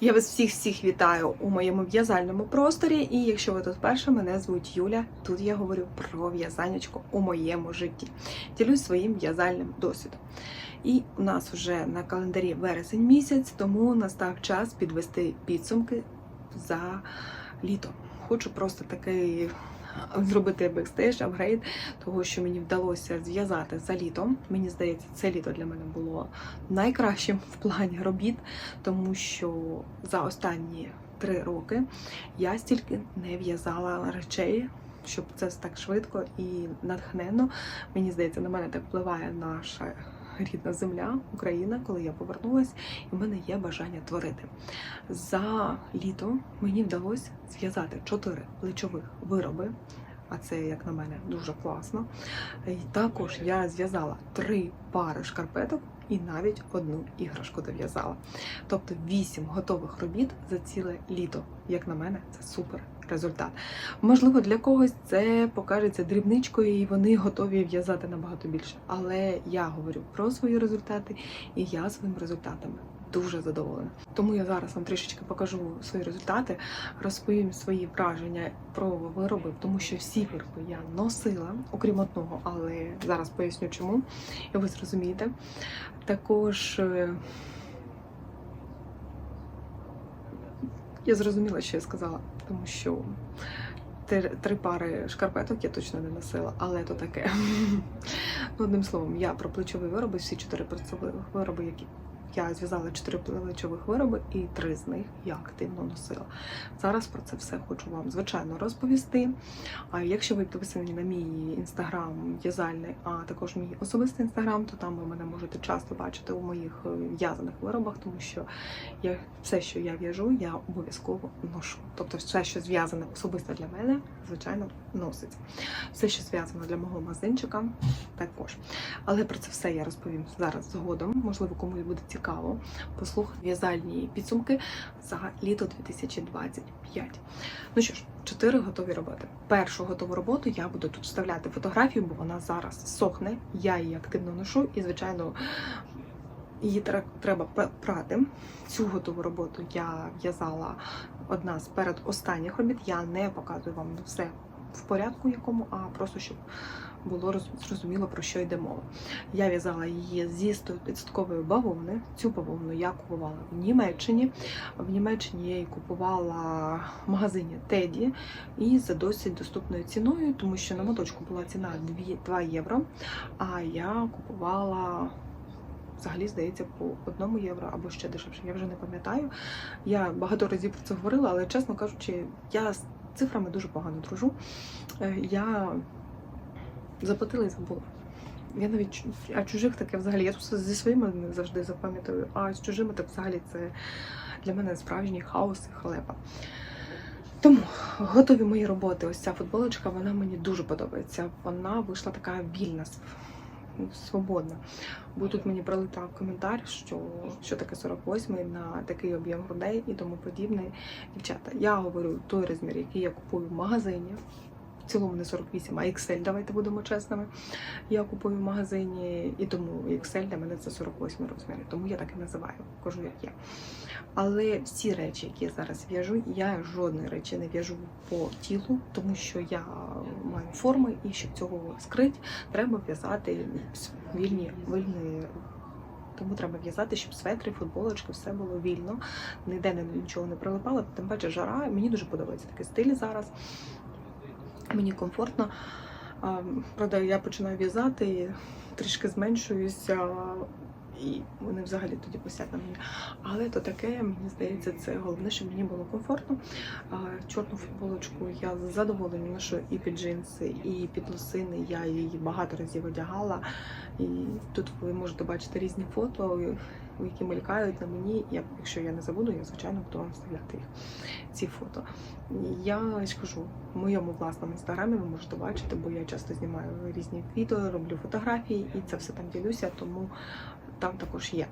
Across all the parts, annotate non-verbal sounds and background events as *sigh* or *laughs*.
Я вас всіх всіх вітаю у моєму в'язальному просторі. І якщо ви тут перша, мене звуть Юля. Тут я говорю про в'язанечко у моєму житті. Ділюсь своїм в'язальним досвідом. І у нас вже на календарі вересень місяць, тому настав час підвести підсумки за літо. Хочу просто такий зробити бекстейдж, апгрейд того, що мені вдалося зв'язати за літом. Мені здається, це літо для мене було найкращим в плані робіт, тому що за останні три роки я стільки не в'язала речей. Щоб це так швидко і натхненно. Мені здається, на мене так впливає наша рідна земля, Україна, коли я повернулась, і в мене є бажання творити. За літо мені вдалося зв'язати чотири плечових вироби, а це, як на мене, дуже класно. І також я зв'язала три пари шкарпеток і навіть одну іграшку дов'язала. Тобто вісім готових робіт за ціле літо. Як на мене, це супер результат. Можливо, для когось це покажеться дрібничкою, і вони готові в'язати набагато більше. Але я говорю про свої результати, і я своїми результатами дуже задоволена. Тому я зараз вам трішечки покажу свої результати, розповім свої враження про вироби, тому що всі вироби я носила, окрім одного, але зараз поясню чому, і ви зрозумієте. Також. е, Я зрозуміла, що я сказала, тому що три, пари шкарпеток я точно не носила, але то таке. *laughs* Одним словом, я про плечові вироби, всі чотири плечові вироби, які я зв'язала чотири плечових вироби, і три з них я активно носила. Зараз про це все хочу вам звичайно розповісти. А якщо ви підписані на мій інстаграм в'язальний, а також мій особистий інстаграм, то там ви мене можете часто бачити у моїх е, в'язаних виробах, тому що я все, що я в'яжу, я обов'язково ношу. Тобто, все, що зв'язане особисто для мене, звичайно, носиться. Все, що зв'язано для мого магазинчика, також. Але про це все я розповім зараз згодом. Можливо, комусь буде цікаво послухати в'язальні підсумки за літо 2025. Ну що ж, чотири готові роботи. Першу готову роботу я буду тут вставляти фотографію, бо вона зараз сохне. Я її активно ношу і, звичайно, її треба прати. Цю готову роботу я в'язала одна з перед останніх робіт. Я не показую вам все в порядку якому, а просто щоб було зрозуміло про що йде мова. Я в'язала її зі 100% бавовни. Цю бавовну я купувала в Німеччині. В Німеччині я її купувала в магазині Теді і за досить доступною ціною, тому що на моточку була ціна 2, 2 євро, а я купувала. Взагалі, здається, по одному євро або ще дешевше. Я вже не пам'ятаю. Я багато разів про це говорила, але чесно кажучи, я з цифрами дуже погано дружу. Е, Я заплатила і забула. Я навіть а чужих таке взагалі. Я тут зі своїми не завжди запам'ятаю, а з чужими так взагалі це для мене справжній хаос і халепа. Тому готові мої роботи. Ось ця футболочка, вона мені дуже подобається. Вона вийшла така вільна, свободна. Бо тут мені прилетав коментар, що, що таке 48 на такий об'єм грудей і тому подібне. Дівчата, я говорю той розмір, який я купую в магазині. Цілому не 48, а XL, давайте будемо чесними. Я купую в магазині, і тому XL для мене це 48 розмір. Тому я так і називаю, кажу, як є. Але всі речі, які я зараз в'яжу, я жодної речі не в'яжу по тілу, тому що я маю форми, і щоб цього скрити, треба в'язати вільні вільні. Тому треба в'язати, щоб светри, футболочки, все було вільно, ніде нічого не прилипало. Тим паче жара. Мені дуже подобається такий стиль зараз. Мені комфортно. Правда, я починаю в'язати, і трішки зменшуюся, і вони взагалі тоді посять на мені. Але то таке, мені здається, це головне, щоб мені було комфортно. Чорну футболочку я з задоволенням ношу і під джинси, і під лосини. Я її багато разів одягала. І тут ви можете бачити різні фото, які мелькають на мені. Я, якщо я не забуду, я звичайно буду вам вставляти їх, ці фото. Я ж кажу, в моєму власному інстаграмі ви можете бачити, бо я часто знімаю різні відео, роблю фотографії і це все там ділюся. Тому там також є.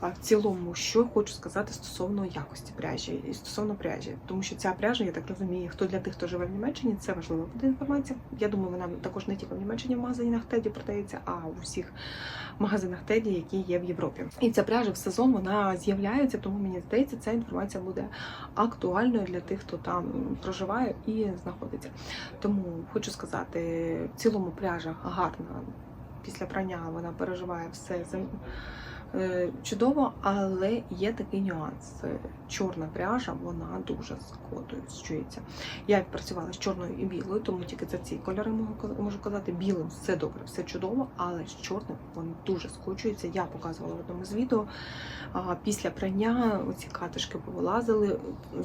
А в цілому, що хочу сказати стосовно якості пряжі і стосовно пряжі, тому що ця пряжа, я так розумію, хто для тих, хто живе в Німеччині, це важлива буде інформація. Я думаю, вона також не тільки в Німеччині в магазинах Теді продається, а у всіх магазинах Теді, які є в Європі. І ця пряжа в сезон вона з'являється, тому мені здається, ця інформація буде актуальною для тих, хто там проживає і знаходиться. Тому хочу сказати, в цілому пряжа гарна. Після прання вона переживає все чудово, але є такий нюанс. Е, Чорна пряжа, вона дуже скотується. Я працювала з чорною і білою, тому тільки за ці кольори можу, казати. Білим все добре, все чудово, але з чорним вони дуже скочуються. Я показувала в одному з відео. Після прання ці катишки повилазили.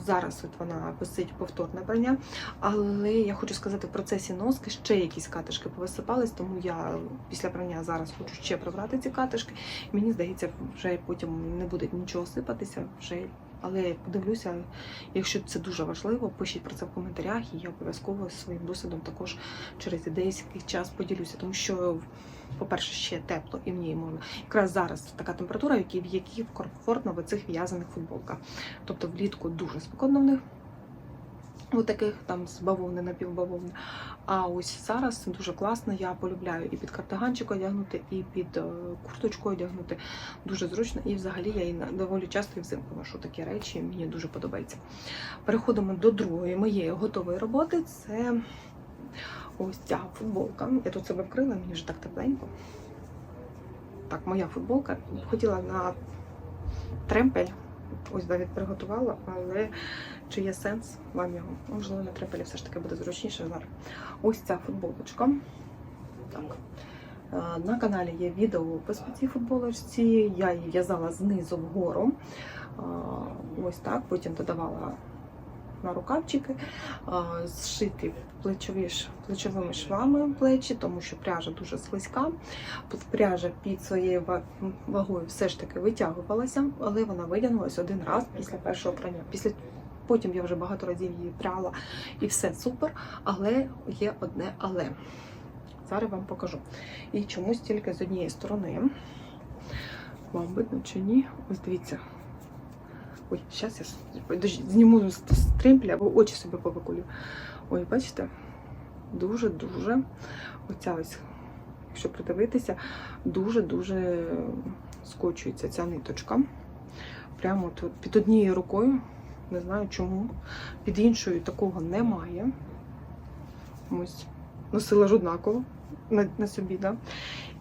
Зараз от вона висить повторне прання. Але я хочу сказати, в процесі носки ще якісь катишки повисипались, тому я після прання зараз хочу ще прибрати ці катишки. Мені здається, вже потім не буде нічого сипатися. Вже але я подивлюся, якщо це дуже важливо, пишіть про це в коментарях, і я обов'язково своїм досвідом також через деякий час поділюся, тому що. По-перше, ще тепло і ній можна. Якраз зараз така температура, в якій, комфортно в цих в'язаних футболках. Тобто влітку дуже спекотно в них, у таких там з бавовни напівбавовни. А ось зараз дуже класно. Я полюбляю і під кардиганчик одягнути, і під е, курточку одягнути. Дуже зручно. І взагалі я на- доволі часто і взимку ношу такі речі. Мені дуже подобається. Переходимо до другої моєї готової роботи. Це ось ця футболка. Я тут себе вкрила, мені вже так тепленько. Так, моя футболка. Хотіла на тремпель. Ось навіть приготувала, але чи є сенс вам його? Можливо, на трепелі все ж таки буде зручніше зараз. Ось ця футболочка. Так. Е, На каналі є відео по цій футболочці. Я її в'язала знизу вгору. Е, Ось так. Потім додавала на рукавчики, зшиті плечові, плечовими швами плечі, тому що пряжа дуже слизька. Пряжа під своєю вагою все ж таки витягувалася, але вона витягнулася один раз після першого прання. Після Потім я вже багато разів її пряла і все супер. Але є одне але. Зараз вам покажу. І чомусь тільки з однієї сторони. Вам видно чи ні? Ось дивіться. Ой, зараз я зніму з або очі собі повикулю. Ой, бачите? Дуже-дуже. Оця ось, якщо придивитися, дуже-дуже скочується ця ниточка. Прямо тут під однією рукою. Не знаю чому. Під іншою такого немає. Ось. Носила ж однаково на, на собі, да?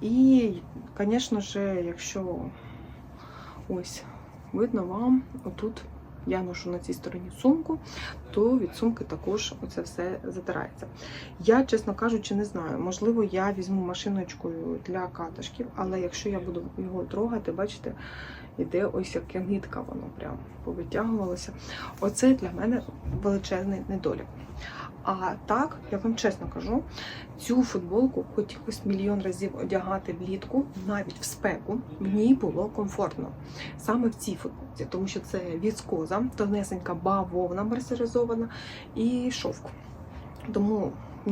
І, звісно ж, якщо ось видно вам, отут я ношу на цій стороні сумку, то від сумки також оце все затирається. Я, чесно кажучи, не знаю. Можливо, я візьму машиночкою для катишків, але якщо я буду його трогати, бачите, іде ось яка нитка, воно прям повитягувалося. Оце для мене величезний недолік. А так, я вам чесно кажу, цю футболку хотілося мільйон разів одягати влітку, навіть в спеку, ній було комфортно. Саме в цій футболці, тому що це віскоза, тонесенька бавовна мерсеризована і шовк. Тому в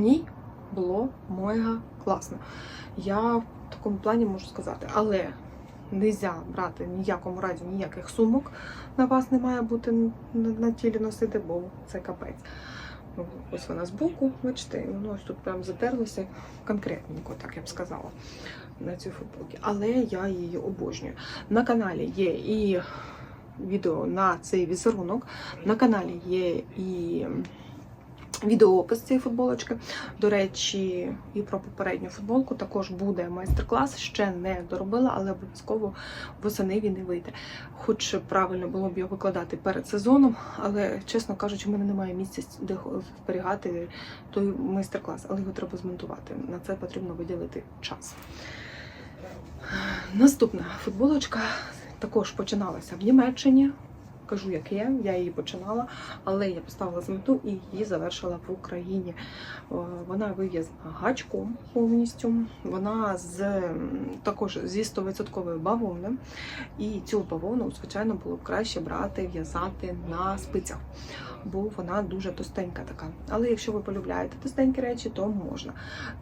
було мега класно. Я в такому плані можу сказати, але нельзя брати в ніякому разі ніяких сумок на вас не має бути на тілі носити, бо це капець. Ну, Ось вона збоку, бачите, воно ось тут прям затерлося конкретненько, так я б сказала, на цю футболці. Але я її обожнюю. На каналі є і відео на цей візерунок, на каналі є і відеоопис цієї футболочки. До речі, і про попередню футболку також буде майстер-клас. Ще не доробила, але обов'язково восени він і вийде. Хоч правильно було б його викладати перед сезоном, але чесно кажучи, в мене немає місця, де зберігати той майстер-клас, але його треба змонтувати. На це потрібно виділити час. Наступна футболочка також починалася в Німеччині. Кажу, як є. Я її починала, але я поставила за мету і її завершила в Україні. Е, Вона вив'язана гачком повністю. Вона з також зі 100% бавовни. І цю бавовну, звичайно, було б краще брати, в'язати на спицях, бо вона дуже товстенька така. Але якщо ви полюбляєте товстенькі речі, то можна.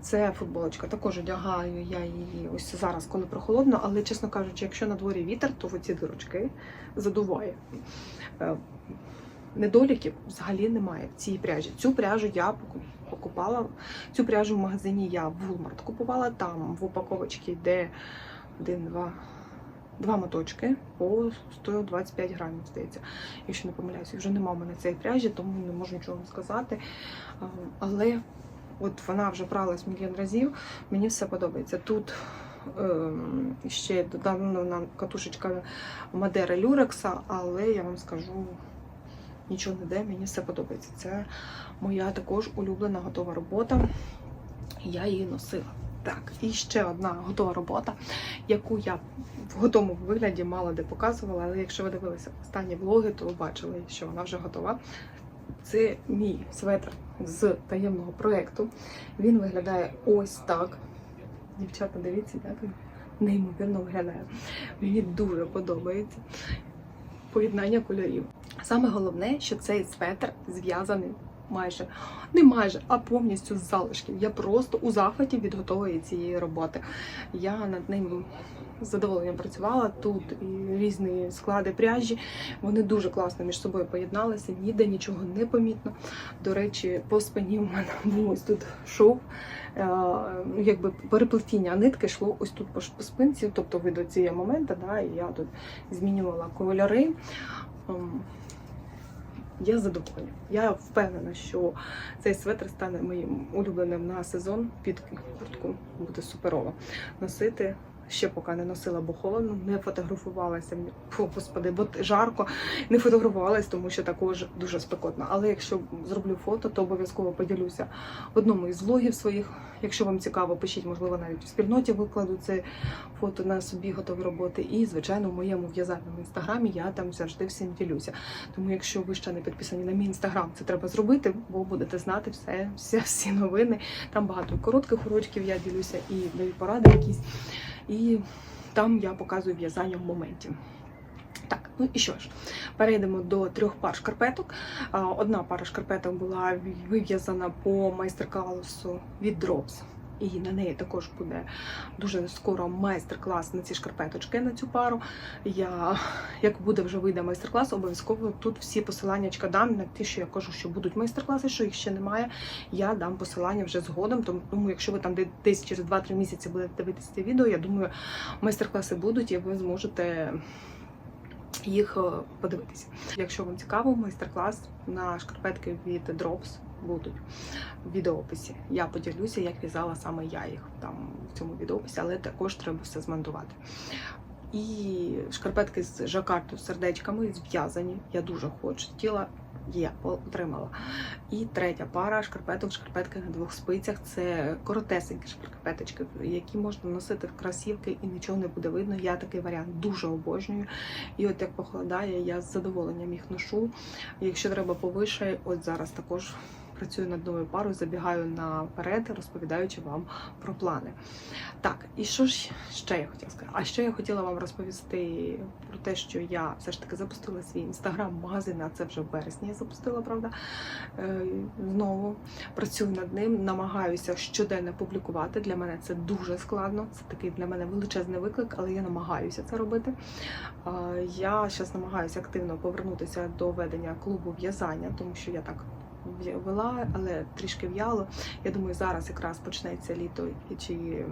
Це футболочка. Також одягаю я її ось зараз, коли прохолодно, але чесно кажучи, якщо на дворі вітер, то оці дирочки задуває. Е, Недоліків взагалі немає в цій пряжі. Цю пряжу я покупала. Цю пряжу в магазині я в Walmart купувала. Там в упаковочці йде один, два, моточки по 125 грамів, здається, якщо не помиляюся. Вже нема в мене цієї пряжі, тому не можу нічого вам сказати. Але от вона вже бралась мільйон разів. Мені все подобається. Тут ще додана катушечка Мадери Люрекса, але я вам скажу, нічого не де, мені все подобається. Це моя також улюблена готова робота. Я її носила. Так, і ще одна готова робота, яку я в готовому вигляді мало де показувала, але якщо ви дивилися останні влоги, то ви бачили, що вона вже готова. Це мій светр з таємного проєкту. Він виглядає ось так. Дівчата, дивіться, як він неймовірно виглядає. Мені дуже подобається поєднання кольорів. Саме головне, що цей светр зв'язаний майже не майже, а повністю з залишків. Я просто у захваті від готової цієї роботи. Я над ним задоволенням працювала тут і різні склади пряжі. Вони дуже класно між собою поєдналися, ніде нічого не помітно. До речі, по спині в мене *laughs* був ось тут шов. е, ну, Якби переплетіння нитки йшло ось тут по спинці, тобто ви до цієї моменту, да, і я тут змінювала кольори. Ем, Я задоволена. Я впевнена, що цей светр стане моїм улюбленим на сезон під куртку. Буде суперово носити. Ще поки не носила, бо холодно, не фотографувалася. Фу, господи, бо жарко, не фотографувалась, тому що також дуже спекотно. Але якщо зроблю фото, то обов'язково поділюся в одному із влогів своїх. Якщо вам цікаво, пишіть, можливо, навіть в спільноті викладу це фото на собі готові роботи. І, звичайно, в моєму в'язальному інстаграмі я там завжди всім ділюся. Тому, якщо ви ще не підписані на мій інстаграм, це треба зробити, бо будете знати все, всі, всі новини. Там багато коротких урочків я ділюся і даю поради якісь. І там я показую в'язання в моменті. Так, ну і що ж, перейдемо до трьох пар шкарпеток. Одна пара шкарпеток була вив'язана по майстер-класу від Drops. І на неї також буде дуже скоро майстер-клас на ці шкарпеточки на цю пару. Я, як буде вже вийде майстер-клас, обов'язково тут всі посилання дам на ті, що я кажу, що будуть майстер-класи, що їх ще немає. Я дам посилання вже згодом. Тому, якщо ви там де- десь через 2-3 місяці будете дивитися це відео, я думаю, майстер-класи будуть і ви зможете їх е, подивитися. Якщо вам цікаво, майстер-клас на шкарпетки від Drops будуть в відеоописі. Я поділюся, як в'язала саме я їх там в цьому відеоописі, але також треба все змонтувати. І шкарпетки з жакарту з сердечками зв'язані. Я дуже хочу. Хотіла, є, отримала. І третя пара шкарпеток, шкарпетки на двох спицях. Це коротесенькі шкарпеточки, які можна носити в кросівки і нічого не буде видно. Я такий варіант дуже обожнюю. І от як похолодає, я з задоволенням їх ношу. Якщо треба повише, от зараз також працюю над новою парою, забігаю наперед, розповідаючи вам про плани. Так, і що ж ще я хотіла сказати? А ще я хотіла вам розповісти про те, що я все ж таки запустила свій інстаграм-магазин, а це вже в березні я запустила, правда? Е, Знову працюю над ним, намагаюся щоденно публікувати. Для мене це дуже складно. Це такий для мене величезний виклик, але я намагаюся це робити. Я зараз намагаюся активно повернутися до ведення клубу в'язання, тому що я так вела, але трішки в'яло. Я думаю, зараз якраз почнеться літо чи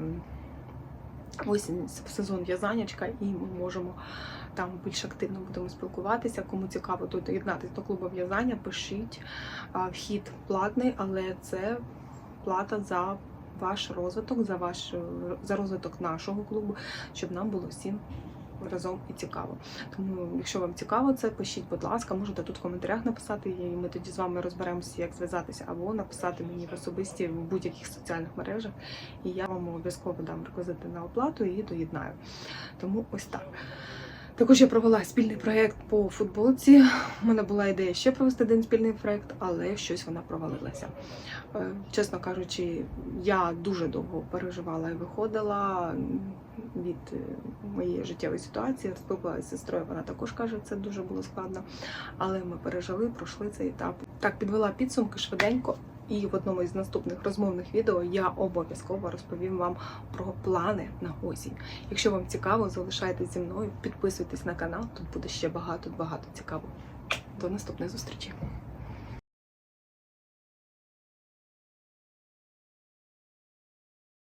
осінь сезон в'язанячка, і ми можемо там більш активно будемо спілкуватися. Кому цікаво тут доєднатися до клубу в'язання, пишіть. Вхід платний, але це плата за ваш розвиток, за ваш за розвиток нашого клубу, щоб нам було всім разом і цікаво. Тому, якщо вам цікаво це, пишіть, будь ласка, можете тут в коментарях написати, і ми тоді з вами розберемося, як зв'язатися, або написати мені в особисті в будь-яких соціальних мережах, і я вам обов'язково дам реквізити на оплату і доєднаю. Тому ось так. Також я провела спільний проєкт по футболці. У мене була ідея ще провести один спільний проєкт, але щось вона провалилася. Е, Чесно кажучи, я дуже довго переживала і виходила від е, моєї життєвої ситуації. Спілкувалася з сестрою, вона також каже, це дуже було складно. Але ми пережили, пройшли цей етап. Так, підвела підсумки швиденько. І в одному із наступних розмовних відео я обов'язково розповім вам про плани на осінь. Якщо вам цікаво, залишайтесь зі мною, підписуйтесь на канал. Тут буде ще багато багато цікавого. До наступної зустрічі!